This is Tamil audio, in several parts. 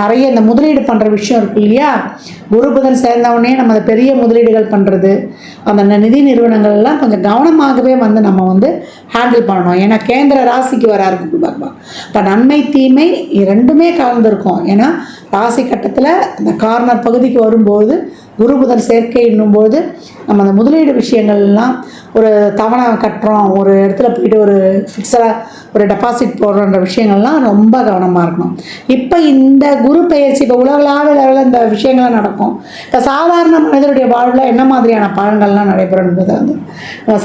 நிறைய இந்த முதலீடு பண்ணுற விஷயம் இருக்கு இல்லையா? குரு புதன் சேர்ந்தவுடனே நம்ம அந்த பெரிய முதலீடுகள் பண்ணுறது அந்த நிதி நிறுவனங்கள் எல்லாம் கொஞ்சம் கவனமாகவே வந்து நம்ம வந்து ஹேண்டில் பண்ணணும். ஏன்னா கேந்திர ராசிக்கு வராரு குரு பகவான். இப்போ நன்மை தீமை ரெண்டுமே கலந்துருக்கும். ஏன்னா ராசி கட்டத்தில் இந்த கார்னர் பகுதிக்கு வரும்போது குரு புதன் சேர்க்கை என்னும்போது நம்ம அந்த முதலீடு விஷயங்கள்லாம் ஒரு தவணை கட்டுறோம். ஒரு இடத்துல போயிட்டு ஒரு ஃபிக்ஸடாக ஒரு டெபாசிட் போடுறோன்ற விஷயங்கள்லாம் ரொம்ப கவனமாக இருக்கணும். இப்போ இந்த குரு பெயர்ச்சி இப்போ உலகளாவிய லெவலில் இந்த விஷயங்கள்லாம் நடக்கும். இப்போ சாதாரண மனிதருடைய வாழ்வில் என்ன மாதிரியான பலன்கள்லாம் நடைபெறும் என்பதை வந்து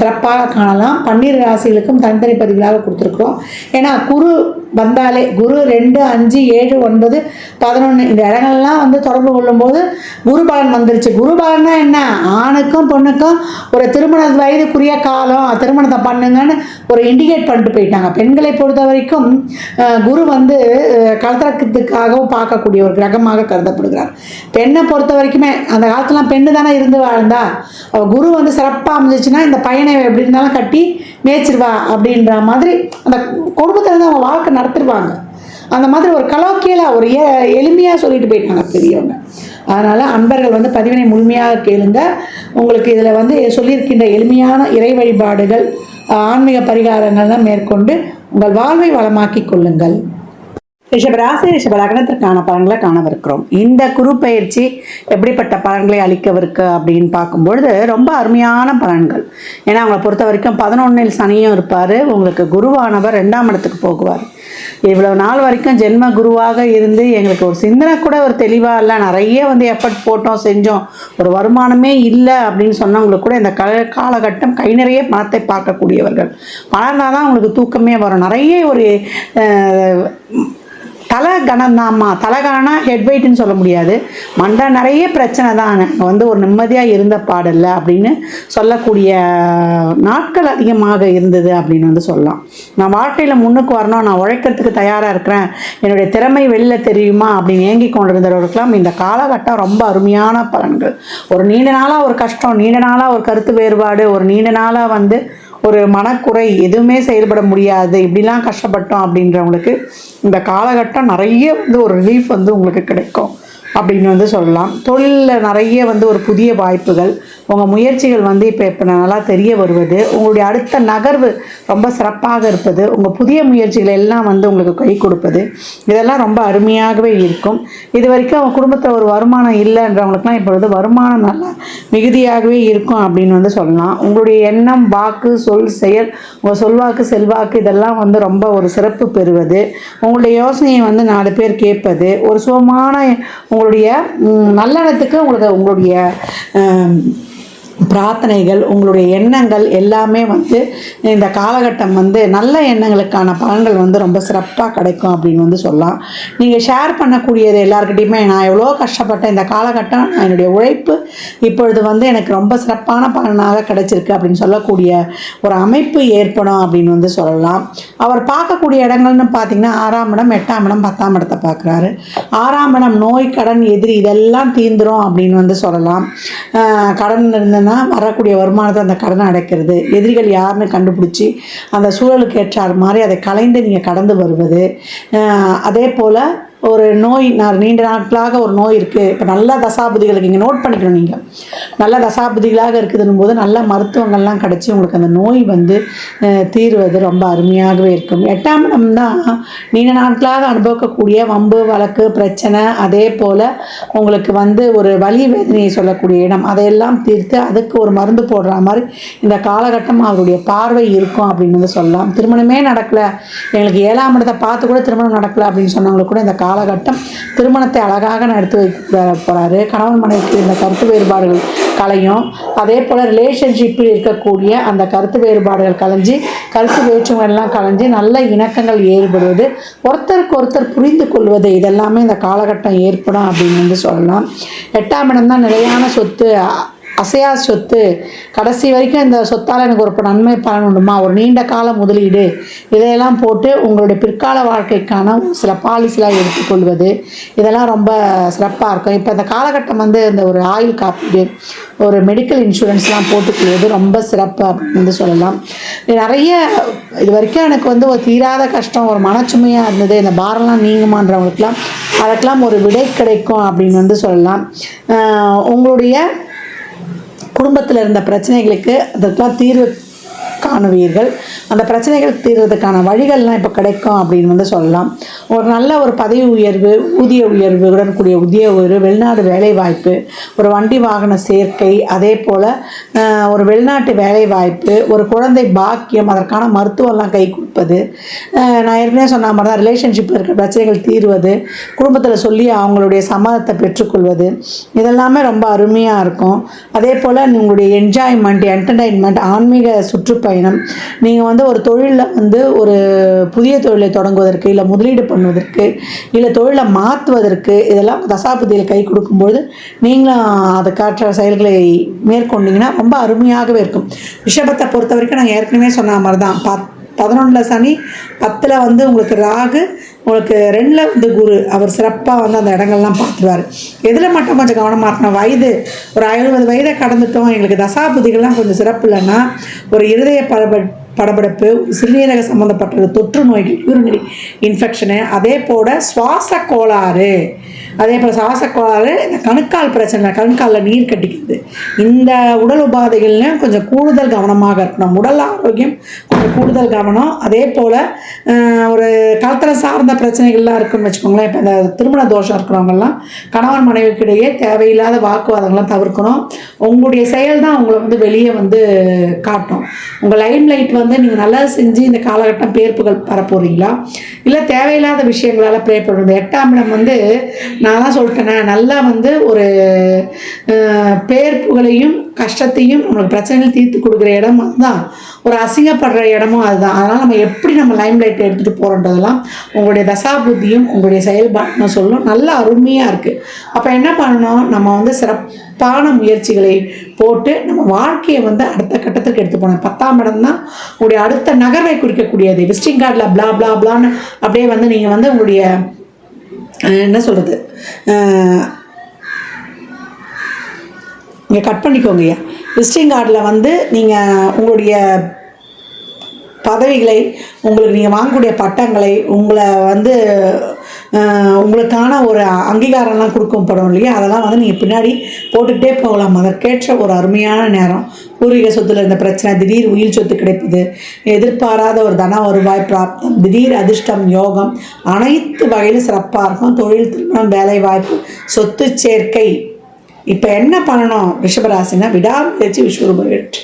சிறப்பாக காணலாம். பன்னீர் ராசிகளுக்கும் தனித்தனி பதிவுகளாக கொடுத்துருக்குறோம். ஏன்னா குரு வந்தாலே குரு ரெண்டு அஞ்சு ஏழு ஒன்பது பதினொன்று இந்த இடங்கள்லாம் வந்து தொடர்பு கொள்ளும்போது குரு பலன் வந்துருச்சு. குரு பலன்னா என்ன? ஆணுக்கும் பொண்ணுக்கும் ஒரு திருமண வயதுக்குரிய காலம். திருமணத்தை பண்ணுங்கன்னு ஒரு இண்டிகேட் பண்ணிட்டு போயிட்டாங்க. பெண்களை பொறுத்த வரைக்கும் குரு வந்து அஹ், கலத்திரக்கத்துக்காகவும் பார்க்கக்கூடிய ஒரு கிரகமாக கருதப்படுகிறார். பெண்ணை பொறுத்த வரைக்குமே அந்த காலத்துலாம் பெண்ணு தானே இருந்து வாழ்ந்தா? குரு வந்து சிறப்பாக அமைஞ்சிச்சுன்னா இந்த பையனை எப்படி இருந்தாலும் கட்டி மேய்ச்சிருவா அப்படின்ற மாதிரி அந்த குடும்பத்தில் இருந்து அவங்க வாழ்க்கை நடத்திடுவாங்க அந்த மாதிரி ஒரு கலோக்கியலாக ஒரு எளிமையாக சொல்லிட்டு போயிட்டாங்க பெரியவங்க. அதனால் அன்பர்கள் வந்து பதிவினை முழுமையாக கேளுங்க. உங்களுக்கு இதில் வந்து சொல்லியிருக்கின்ற எளிமையான இறை வழிபாடுகள் ஆன்மீக பரிகாரங்கள்லாம் மேற்கொண்டு உங்கள் வாழ்வை வளமாக்கி கொள்ளுங்கள். ரிஷபராசி ரிஷபலக்னத்திற்கான பலன்களை காணவிருக்கிறோம். இந்த குரு பயிற்சி எப்படிப்பட்ட பலன்களை அளிக்கவிருக்கு அப்படின்னு பார்க்கும்பொழுது ரொம்ப அருமையான பலன்கள். ஏன்னா அவங்களை பொறுத்த வரைக்கும் பதினொன்னில் சனியும் இருப்பார். உங்களுக்கு குருவானவர் ரெண்டாம் இடத்துக்கு போகுவார். இவ்வளோ நாள் வரைக்கும் ஜென்ம குருவாக இருந்து எங்களுக்கு ஒரு சிந்தனை கூட ஒரு தெளிவாக இல்லை. நிறைய வந்து எஃபர்ட் போட்டோம் செஞ்சோம். ஒரு வருமானமே இல்லை அப்படின்னு சொன்னவங்களுக்கு கூட இந்த க காலகட்டம் கை நிறைய பணத்தை பார்க்கக்கூடியவர்கள். பணம் தான் அவங்களுக்கு தூக்கமே வரும். நிறைய ஒரு தலை கனம் தான்மா தலை கனம்னா ஹெட் வெயிட்னு சொல்ல முடியாது. மண்டை நிறைய பிரச்சனை தான். வந்து ஒரு நிம்மதியாக இருந்த பாடல்ல அப்படின்னு சொல்லக்கூடிய நாட்கள் அதிகமாக இருந்தது அப்படின்னு வந்து சொல்லலாம். நான் வாழ்க்கையில் முன்னுக்கு வரணும். நான் உழைக்கிறதுக்கு தயாராக இருக்கிறேன். என்னுடைய திறமை வெளியில் தெரியுமா அப்படின்னு ஏங்கி கொண்டிருந்தவர்களுக்கெல்லாம் இந்த காலகட்டம் ரொம்ப அருமையான பலன்கள். ஒரு நீண்ட நாளாக ஒரு கஷ்டம் நீண்ட நாளாக ஒரு கருத்து வேறுபாடு ஒரு நீண்ட நாளாக வந்து ஒரு மனக்குறை எதுவுமே செயல்பட முடியாது. இப்படிலாம் கஷ்டப்பட்டோம் அப்படின்றவங்களுக்கு இந்த காலகட்டம் நிறைய வந்து ஒரு ரிலீஃப் வந்து உங்களுக்கு கிடைக்கும். அப்படின்னு வந்து சொல்லலாம். தொழிலில் நிறைய வந்து ஒரு புதிய வாய்ப்புகள். உங்கள் முயற்சிகள் வந்து இப்போ இப்போ நல்லா தெரிய வருவது. உங்களுடைய அடுத்த நகர்வு ரொம்ப சிறப்பாக இருப்பது. உங்கள் புதிய முயற்சிகள் எல்லாம் வந்து உங்களுக்கு கை கொடுப்பது. இதெல்லாம் ரொம்ப அருமையாகவே இருக்கும். இது வரைக்கும் அவங்க குடும்பத்தில் ஒரு வருமானம் இல்லைன்றவங்களுக்குலாம் இப்பொழுது வருமானம் நல்லா மிகுதியாகவே இருக்கும் அப்படின்னு வந்து சொல்லலாம். உங்களுடைய எண்ணம் வாக்கு சொல் செயல் உங்கள் சொல்வாக்கு செல்வாக்கு இதெல்லாம் வந்து ரொம்ப ஒரு சிறப்பு பெறுவது. உங்களுடைய யோசனையை வந்து நாலு பேர் கேட்பது. ஒரு சுகமான உங்களுடைய உங்களுடைய நல்லெண்ணத்துக்கு உங்களுக்கு உங்களுடைய பிரார்த்தனைகள் உங்களுடைய எண்ணங்கள் எல்லாமே வந்து இந்த காலகட்டம் வந்து நல்ல எண்ணங்களுக்கான பலன்கள் வந்து ரொம்ப சிறப்பாக கிடைக்கும் அப்படின்னு வந்து சொல்லலாம். நீங்கள் ஷேர் பண்ணக்கூடியது எல்லாருக்கிட்டையுமே நான் எவ்வளோ கஷ்டப்பட்டேன் இந்த காலகட்டம் நான் என்னுடைய உழைப்பு இப்பொழுது வந்து எனக்கு ரொம்ப சிறப்பான பலனாக கிடைச்சிருக்கு அப்படின்னு சொல்லக்கூடிய ஒரு அமைப்பு ஏற்படும் அப்படின்னு வந்து சொல்லலாம். அவர் பார்க்கக்கூடிய இடங்கள்னு பார்த்தீங்கன்னா ஆறாம் இடம் எட்டாம் இடம் பத்தாம் இடத்தை பார்க்குறாரு. ஆறாம் இடம் நோய் கடன் எதிரி இதெல்லாம் தீந்துரும் அப்படின்னு வந்து சொல்லலாம். கடன் இருந்த என்னென்னா வரக்கூடிய வருமானத்தை அந்த கடனை அடைக்கிறது. எதிரிகள் யாருன்னு கண்டுபிடிச்சி அந்த சூழலுக்கு ஏற்றார் மாதிரி அதை கலைந்து நீங்கள் கடந்து வருவது. அதே போல் ஒரு நோய் நான் நீண்ட நாட்களாக ஒரு நோய் இருக்குது இப்போ நல்ல தசாபதிகளுக்கு இங்கே நோட் பண்ணிக்கணும் நீங்கள் நல்ல தசாபதிகளாக இருக்குதுன்னும் போது நல்ல மருத்துவங்கள்லாம் கிடச்சி உங்களுக்கு அந்த நோய் வந்து தீர்வது ரொம்ப அருமையாகவே இருக்கும். எட்டாம் இடம் தான் நீண்ட நாட்களாக அனுபவிக்கக்கூடிய வம்பு வழக்கு பிரச்சனை அதே போல் உங்களுக்கு வந்து ஒரு வலி வேதனையை சொல்லக்கூடிய இடம். அதையெல்லாம் தீர்த்து அதுக்கு ஒரு மருந்து போடுற மாதிரி இந்த காலகட்டம் அவருடைய பார்வை இருக்கும் அப்படின்னு வந்து சொல்லலாம். திருமணமே நடக்கலை. எங்களுக்கு ஏழாம் இடத்தை பார்த்து கூட திருமணம் நடக்கலை அப்படின்னு சொன்னவங்களுக்கு கூட இந்த காலகட்டம் திருமணத்தை அழகாக நடத்தி வைக்க போகிறாரு கணவன் மனைவிக்கு இந்த கருத்து வேறுபாடுகள் கலையும் அதே போல் ரிலேஷன்ஷிப்பில் இருக்கக்கூடிய அந்த கருத்து வேறுபாடுகள் கலைஞ்சி கருத்து வேற்றுமையெல்லாம் கலைஞ்சி நல்ல இணக்கங்கள் ஏற்படுவது ஒருத்தருக்கு ஒருத்தர் புரிந்து கொள்வது இதெல்லாமே இந்த காலகட்டம் ஏற்படும் அப்படின்னு வந்து சொல்லலாம். எட்டாம் இடம் தான் நிலையான சொத்து. அசையா சொத்து. கடைசி வரைக்கும் இந்த சொத்தால் எனக்கு ஒரு நன்மை பலன் உண்டுமா? ஒரு நீண்ட கால முதலீடு. இதையெல்லாம் போட்டு உங்களுடைய பிற்கால வாழ்க்கைக்கான சில பாலிசிலாம் எடுத்துக்கொள்வது இதெல்லாம் ரொம்ப சிறப்பாக இருக்கும். இப்போ இந்த காலகட்டம் வந்து இந்த ஒரு ஆயுள் காப்பீடு ஒரு மெடிக்கல் இன்சூரன்ஸ்லாம் போட்டுக்கொள்வது ரொம்ப சிறப்பு அப்படின்னு வந்து சொல்லலாம். நிறைய இது வரைக்கும் எனக்கு வந்து ஒரு தீராத கஷ்டம் ஒரு மனச்சுமையாக இருந்தது. இந்த பாரம்லாம் நீங்குமான்றவங்களுக்குலாம் அதுக்கெல்லாம் ஒரு விடை கிடைக்கும் அப்படின்னு வந்து சொல்லலாம். உங்களுடைய குடும்பத்தில் இருந்த பிரச்சனைகளுக்கு அதற்கெல்லாம் தீர்வு காணுவீர்கள். அந்த பிரச்சனைகள் தீர்றதுக்கான வழிகள்லாம் இப்போ கிடைக்கும் அப்படின்னு வந்து சொல்லலாம். ஒரு நல்ல ஒரு பதவி உயர்வு ஊதிய உயர்வுடன் கூடிய உத்தியோக உயர்வு வெளிநாடு வேலை வாய்ப்பு ஒரு வண்டி வாகன சேர்க்கை அதே போல் ஒரு வெளிநாட்டு வேலை வாய்ப்பு ஒரு குழந்தை பாக்கியம் அதற்கான மருத்துவம்லாம் கை கொடுப்பது நான் ஏற்கனவே சொன்ன மாதிரி தான் ரிலேஷன்ஷிப் இருக்கிற பிரச்சனைகள் தீர்வது குடும்பத்தில் சொல்லி அவங்களுடைய சம்மதத்தை பெற்றுக்கொள்வது இதெல்லாமே ரொம்ப அருமையாக இருக்கும். அதே போல் உங்களுடைய என்ஜாய்மெண்ட் என்டர்டைன்மெண்ட் ஆன்மீக சுற்றுப்பயணம் பயணம். நீங்கள் வந்து ஒரு தொழிலில் வந்து ஒரு புதிய தொழிலை தொடங்குவதற்கு இல்லை முதலீடு பண்ணுவதற்கு இல்லை தொழிலை மாற்றுவதற்கு இதெல்லாம் தசாபதியில் கை கொடுக்கும்பொழுது நீங்களும் அதுக்காற்ற செயல்களை மேற்கொண்டீங்கன்னா ரொம்ப அருமையாகவே இருக்கும். ரிஷபத்தை பொறுத்த வரைக்கும் நான் ஏற்கனவே சொன்ன மாதிரி தான் பத் பதினொன்றில் சனி பத்தில் வந்து உங்களுக்கு ராகு உங்களுக்கு ரெண்டில் வந்து குரு அவர் சிறப்பாக வந்து அந்த இடங்கள்லாம் பார்த்துருவார். எதில் மட்டும் கொஞ்சம் கவனமாக இருக்கணும்? வயது. ஒரு ஐம்பது வயதை கடந்துட்டோம். எங்களுக்கு தசாபுதிகள்லாம் கொஞ்சம் சிறப்பு இல்லைன்னா ஒரு இருதய படப படபடப்பு சிறுநீரக சம்மந்தப்பட்ட தொற்று நோய்கள் யூரினரி இன்ஃபெக்ஷனு அதே போல் சுவாச கோளாறு அதே போல் சுவாச கோளாறு இந்த கணுக்கால் பிரச்சனை கணுக்காலில் நீர் கட்டிக்கிறது. இந்த உடல் உபாதைகள்லையும் கொஞ்சம் கூடுதல் கவனமாக இருக்கணும். உடல் ஆரோக்கியம் கொஞ்சம் கூடுதல் கவனம். அதே போல் ஒரு களத்தில் சார்ந்த பிரச்சனைகள்லாம் இருக்குன்னு வச்சுக்கோங்களேன். இப்போ இந்த திருமண தோஷம் இருக்கிறவங்கெல்லாம் கணவன் மனைவிக்கிடையே தேவையில்லாத வாக்குவாதங்கள்லாம் தவிர்க்கணும். உங்களுடைய செயல் தான் உங்களை வந்து வெளியே வந்து காட்டும். உங்கள் லைம் லைட் வந்து நீங்கள் நல்லா செஞ்சு இந்த காலகட்டம் பேர்ப்புகள் பரப்போறீங்களா இல்லை தேவையில்லாத விஷயங்களால் ப்ரே பண்ணுறது எட்டாம் இடம் வந்து நான் தான் சொல்லிட்டேனே நல்லா வந்து ஒரு பேர்ப்புகளையும் கஷ்டத்தையும் நம்மளுக்கு பிரச்சனைகள் தீர்த்து கொடுக்குற இடம் அதுதான். ஒரு அசிங்கப்படுற இடமும் அதுதான். அதனால் நம்ம எப்படி நம்ம லைம் லைட் எடுத்துகிட்டு போகிறோன்றதெல்லாம் உங்களுடைய தசாபுத்தியும் உங்களுடைய செயல்பாட்டுன்னு சொல்லும் நல்லா அருமையாக இருக்குது அப்போ என்ன பண்ணணும்? நம்ம வந்து சிறப்பான முயற்சிகளை போட்டு நம்ம வாழ்க்கையை வந்து அடுத்த கட்டத்துக்கு எடுத்து போனோம் பத்தாம் இடம் தான் உங்களுடைய அடுத்த நகர்வை குறிக்கக்கூடியது. விசிட்டிங் கார்டில் ப்ளா ப்ளா பிளான்னு அப்படியே வந்து நீங்கள் வந்து உங்களுடைய என்ன சொல்கிறது நீங்கள் கட் பண்ணிக்கோங்கய்யா. விசிட்டிங் கார்டில் வந்து நீங்கள் உங்களுடைய பதவிகளை உங்களுக்கு நீங்கள் வாங்கக்கூடிய பட்டங்களை உங்களை வந்து உங்களுக்கான ஒரு அங்கீகாரம்லாம் கொடுக்கப்படும் இல்லையா? அதெல்லாம் வந்து நீங்கள் பின்னாடி போட்டுக்கிட்டே போகலாம். அதற்கேற்ற ஒரு அருமையான நேரம். பூர்வீக சொத்துல இருந்த பிரச்சனை திடீர் உயிர் சொத்து கிடைப்பது எதிர்பாராத ஒரு தன வருவாய் பிராப்தம் திடீர் அதிர்ஷ்டம் யோகம் அனைத்து வகையிலும் சிறப்பாக இருக்கும். தொழில் திருமணம் வேலை வாய்ப்பு சொத்து சேர்க்கை. இப்போ என்ன பண்ணணும்? ரிஷபராசினா விடாமுயற்சி விஸ்வரூப வெற்றி.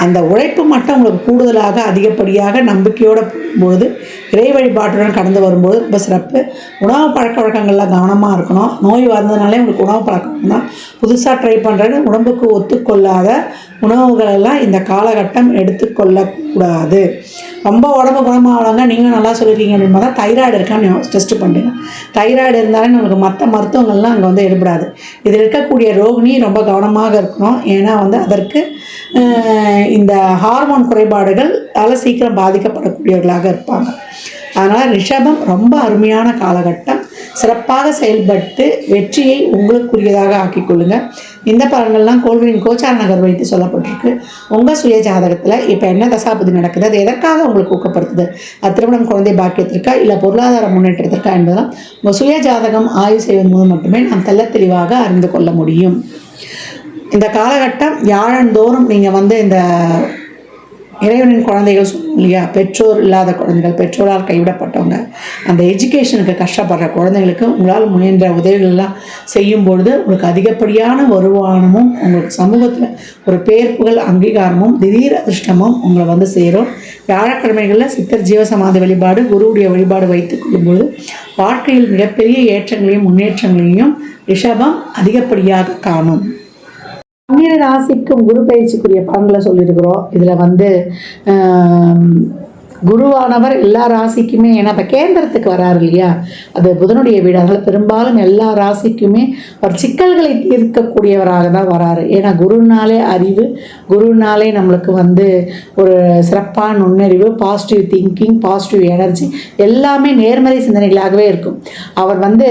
அந்த உழைப்பு மட்டும் உங்களுக்கு கூடுதலாக அதிகப்படியாக நம்பிக்கையோடு போகும்போது இறை வழிபாட்டுடன் கடந்து வரும்போது ரொம்ப சிறப்பு. உணவு பழக்க வழக்கங்களில் கவனமாக இருக்கணும். நோய் வந்ததுனாலே உங்களுக்கு உணவு பழக்கம் தான் புதுசாக ட்ரை பண்ணுறது உடம்புக்கு ஒத்துக்கொள்ளாத உணவுகளெல்லாம் இந்த காலகட்டம் எடுத்துக்கொள்ளக்கூடாது. ரொம்ப உடம்பு குணமாகலங்க நீங்கள் நல்லா சொல்லிருக்கீங்க அப்படின்னா தான் தைராய்டு இருக்கான்னு டெஸ்ட் பண்ணுங்க தைராய்டு இருந்தாலே நமக்கு மற்ற மருத்துவங்கள்லாம் அங்கே வந்து எடுபடாது. இதில் இருக்கக்கூடிய ரோகிணி ரொம்ப கவனமாக இருக்கணும். ஏன்னா வந்து அதற்கு இந்த ஹார்மோன் குறைபாடுகள் அதில் சீக்கிரம் பாதிக்கப்படக்கூடியவர்களாக இருப்பாங்க. அதனால் ரிஷபம் ரொம்ப அருமையான காலகட்டம். சிறப்பாக செயல்பட்டு வெற்றியை உங்களுக்குரியதாக ஆக்கிக் கொள்ளுங்க. இந்த பலன்கள்லாம் கோள்களின் கோச்சார நகர் வைத்து சொல்லப்பட்டிருக்கு. உங்கள் சுய ஜாதகத்தில் இப்போ என்ன தசாபதி நடக்குது? அது எதற்காக உங்களுக்கு ஊக்கப்படுத்துது? அது திருமணம் குழந்தை பாக்கியத்திற்கா இல்லை பொருளாதார முன்னேற்றத்திற்கா என்பதெல்லாம் உங்கள் சுய ஜாதகம் ஆய்வு செய்வதன் மூலம் மட்டுமே நாம் தெல்ல தெளிவாக அறிந்து கொள்ள முடியும். இந்த காலகட்டம் வியாழந்தோறும் நீங்கள் வந்து இந்த இறைவனின் குழந்தைகள் சொன்னோம் இல்லையா? பெற்றோர் இல்லாத குழந்தைகள் பெற்றோரால் கைவிடப்பட்டவங்க அந்த எஜுகேஷனுக்கு கஷ்டப்படுற குழந்தைங்களுக்கு உங்களால் முயன்ற உதவிகள்லாம் செய்யும் பொழுது உங்களுக்கு அதிகப்படியான வருமானமும் உங்களுக்கு சமூகத்தில் ஒரு பேர் புகழ் அங்கீகாரமும் திடீர் அதிர்ஷ்டமும் உங்களை வந்து சேரும். வியாழக்கிழமைகளில் சித்தர் ஜீவசமாதி வழிபாடு குருவுடைய வழிபாடு வைத்துக் கொள்ளும்போது வாழ்க்கையில் மிகப்பெரிய ஏற்றங்களையும் முன்னேற்றங்களையும் ரிஷபம் அதிகப்படியாக காணும். பன்னிர ராசிக்கும் குரு பயிற்சிக்குரிய பலன்களை சொல்லியிருக்கிறோம். இதில் வந்து குருவானவர் எல்லா ராசிக்குமே ஏன்னா இப்போ கேந்திரத்துக்கு வராரு இல்லையா? அது புதனுடைய வீடு. அதனால் பெரும்பாலும் எல்லா ராசிக்குமே அவர் சிக்கல்களை தீர்க்கக்கூடியவராக தான் வராரு. ஏன்னா குருனாலே அறிவு குருனாலே நம்மளுக்கு வந்து ஒரு சிறப்பான நுண்ணறிவு பாசிட்டிவ் திங்கிங் பாசிட்டிவ் எனர்ஜி எல்லாமே நேர்மறை சிந்தனைகளாகவே இருக்கும். அவர் வந்து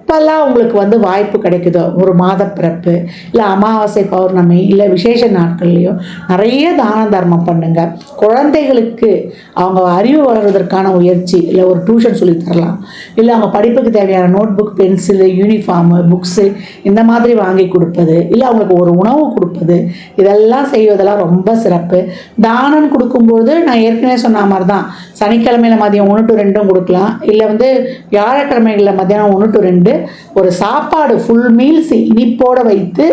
எப்பெல்லாம் உங்களுக்கு வந்து வாய்ப்பு கிடைக்குதோ. ஒரு மாத பிறப்பு இல்லை அமாவாசை பௌர்ணமி இல்லை விசேஷ நாட்கள்லையும் நிறைய தான தர்மம் பண்ணுங்க. குழந்தைகளுக்கு அவங்க அறிவு வளர்வதற்கான முயற்சி இல்லை ஒரு டியூஷன் சொல்லி தரலாம். இல்லை அவங்க படிப்புக்கு தேவையான note book pencil uniform books இந்த மாதிரி வாங்கி கொடுப்பது இல்லை அவங்களுக்கு ஒரு உணவு கொடுப்பது இதெல்லாம் செய்வதெல்லாம் ரொம்ப சிறப்பு. தானம் கொடுக்கும்போது நான் ஏற்கனவே சொன்ன மாதிரி தான் சனிக்கிழமையில மதியம் ஒன்று டு ரெண்டும் கொடுக்கலாம். இல்லை வந்து வியாழக்கிழமைகளில் மதியானம் ஒன்று டு ரெண்டு. ஒரு சாப்பாடு ஃபுல் மீல்ஸ் இனிப்போடு வைத்து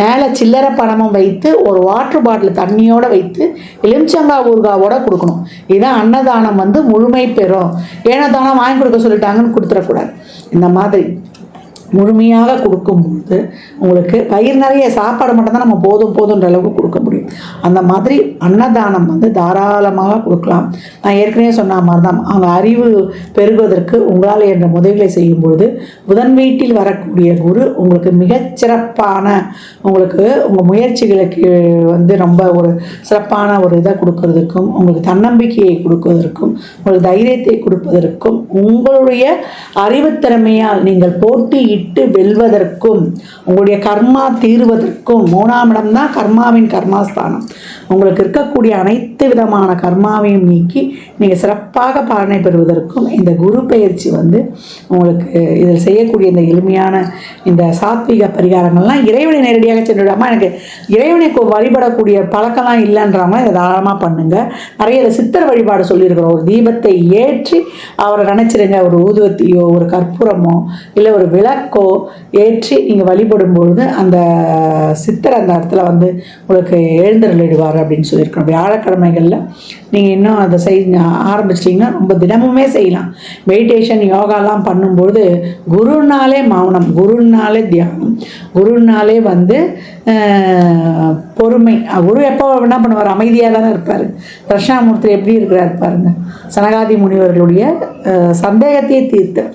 மேலே சில்லறை பணமும் வைத்து ஒரு வாட்டர் பாட்டில் தண்ணியோடு வைத்து எலுமிச்சங்கா ஊர்காவோட கொடுக்கணும். இதுதான் அன்னதானம் வந்து முழுமை பெறும். ஏன்னா தானம் வாங்கி கொடுக்க சொல்லிட்டாங்கன்னு கொடுத்துடக்கூடாது. இந்த மாதிரி முழுமையாக கொடுக்கும்போது உங்களுக்கு வயிறு நிறைய சாப்பாடு மட்டும்தான் நம்ம போதும் போதுன்ற அளவுக்கு கொடுக்க அந்த மாதிரி அன்னதானம் வந்து தாராளமாக கொடுக்கலாம். நான் ஏற்கனவே சொன்ன மாதிரி தான் அவங்க அறிவு பெருகுவதற்கு உங்களால் என்ற உதவிகளை செய்யும்பொழுது புதன் வீட்டில் வரக்கூடிய குரு உங்களுக்கு மிகச்சிறப்பான உங்களுக்கு உங்கள் முயற்சிகளுக்கு வந்து ரொம்ப ஒரு சிறப்பான ஒரு இதை கொடுக்கறதுக்கும் உங்களுக்கு தன்னம்பிக்கையை கொடுப்பதற்கும் உங்களுக்கு தைரியத்தை கொடுப்பதற்கும் உங்களுடைய அறிவுத்திறமையால் நீங்கள் போட்டியிட்டு வெல்வதற்கும் உங்களுடைய கர்மா தீர்வதற்கும் மூணாம் இடம் தான் கர்மாவின் கர்மாஸ் 完了 உங்களுக்கு இருக்கக்கூடிய அனைத்து விதமான கர்மாவையும் நீக்கி நீங்கள் சிறப்பாக பலனை பெறுவதற்கும் இந்த குரு பயிற்சி வந்து உங்களுக்கு இதில் செய்யக்கூடிய இந்த எளிமையான இந்த சாத்விக பரிகாரங்கள்லாம் இறைவனை நேரடியாக சென்று விடாமல் எனக்கு இறைவனை வழிபடக்கூடிய பழக்கம்லாம் இல்லைன்றவங்க இதை தாராளமாக பண்ணுங்கள் நிறைய இந்த சித்தர் வழிபாடு சொல்லியிருக்கிறோம். ஒரு தீபத்தை ஏற்றி அவரை நினச்சிருங்க. ஒரு ஊதுவத்தியோ ஒரு கற்பூரமோ இல்லை ஒரு விளக்கோ ஏற்றி நீங்கள் வழிபடும் பொழுது அந்த சித்தர் அந்த இடத்துல வந்து உங்களுக்கு எழுந்தருளிடுவார். அப்படின்னு சொல்லியிருக்கோம். வியாழக்கிழமைகளில் நீங்கள் இன்னும் அதை செய் ஆரம்பிச்சிட்டிங்கன்னா ரொம்ப தினமுமே செய்யலாம். மெடிடேஷன் யோகாலாம் பண்ணும்பொழுது குருனாலே மௌனம் குருனாலே தியானம் குருனாலே வந்து பொறுமை. குரு எப்போ என்ன பண்ணுவார்? அமைதியாக தானே இருப்பார். தட்சிணாமூர்த்தி எப்படி இருக்கிறார் பாருங்க. சனகாதி முனிவர்களுடைய சந்தேகத்தையே தீர்த்தார்.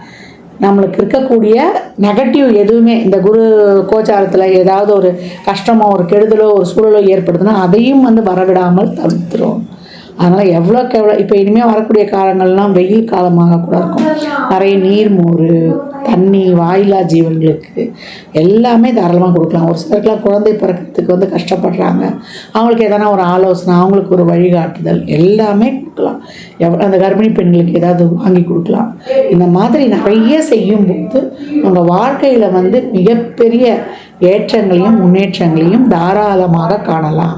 நம்மளுக்கு இருக்கக்கூடிய நெகட்டிவ் எதுவுமே இந்த குரு கோச்சாரத்தில் ஏதாவது ஒரு கஷ்டமோ ஒரு கெடுதலோ ஒரு சூழலோ ஏற்படுதுன்னா அதையும் வந்து வரவிடாமல் தவிர்த்துரும். அதனால் எவ்வளோக்கு எவ்வளோ இப்போ இனிமேல் வரக்கூடிய காலங்கள்லாம் வெயில் காலமாக கூட இருக்கும். நிறைய நீர் மோர் தண்ணி வாயிலா ஜீவன்களுக்கு எல்லாமே தாராளமாக கொடுக்கலாம். ஒரு சிலருக்குலாம் குழந்தை பிறக்கிறதுக்கு வந்து கஷ்டப்படுறாங்க. அவங்களுக்கு எதனா ஒரு ஆலோசனை அவங்களுக்கு ஒரு வழிகாட்டுதல் எல்லாமே கொடுக்கலாம். எவ்வளோ அந்த கர்ப்பிணி பெண்களுக்கு ஏதாவது வாங்கி கொடுக்கலாம். இந்த மாதிரி நிறைய செய்யும்போது உங்கள் வாழ்க்கையில் வந்து மிகப்பெரிய ஏற்றங்களையும் முன்னேற்றங்களையும் தாராளமாக காணலாம்.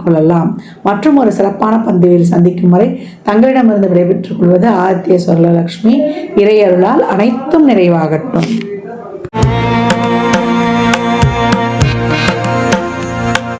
கொள்ளலாம். மற்றும் ஒரு சிறப்பான பந்திவில் சந்திக்கும் வரை தங்களிடமிருந்து விடைபெற்றுக் கொள்வது ஆதித்ய சொர்லலக்ஷ்மி இறையருளால் அனைத்தும் நிறைவாகட்டும்.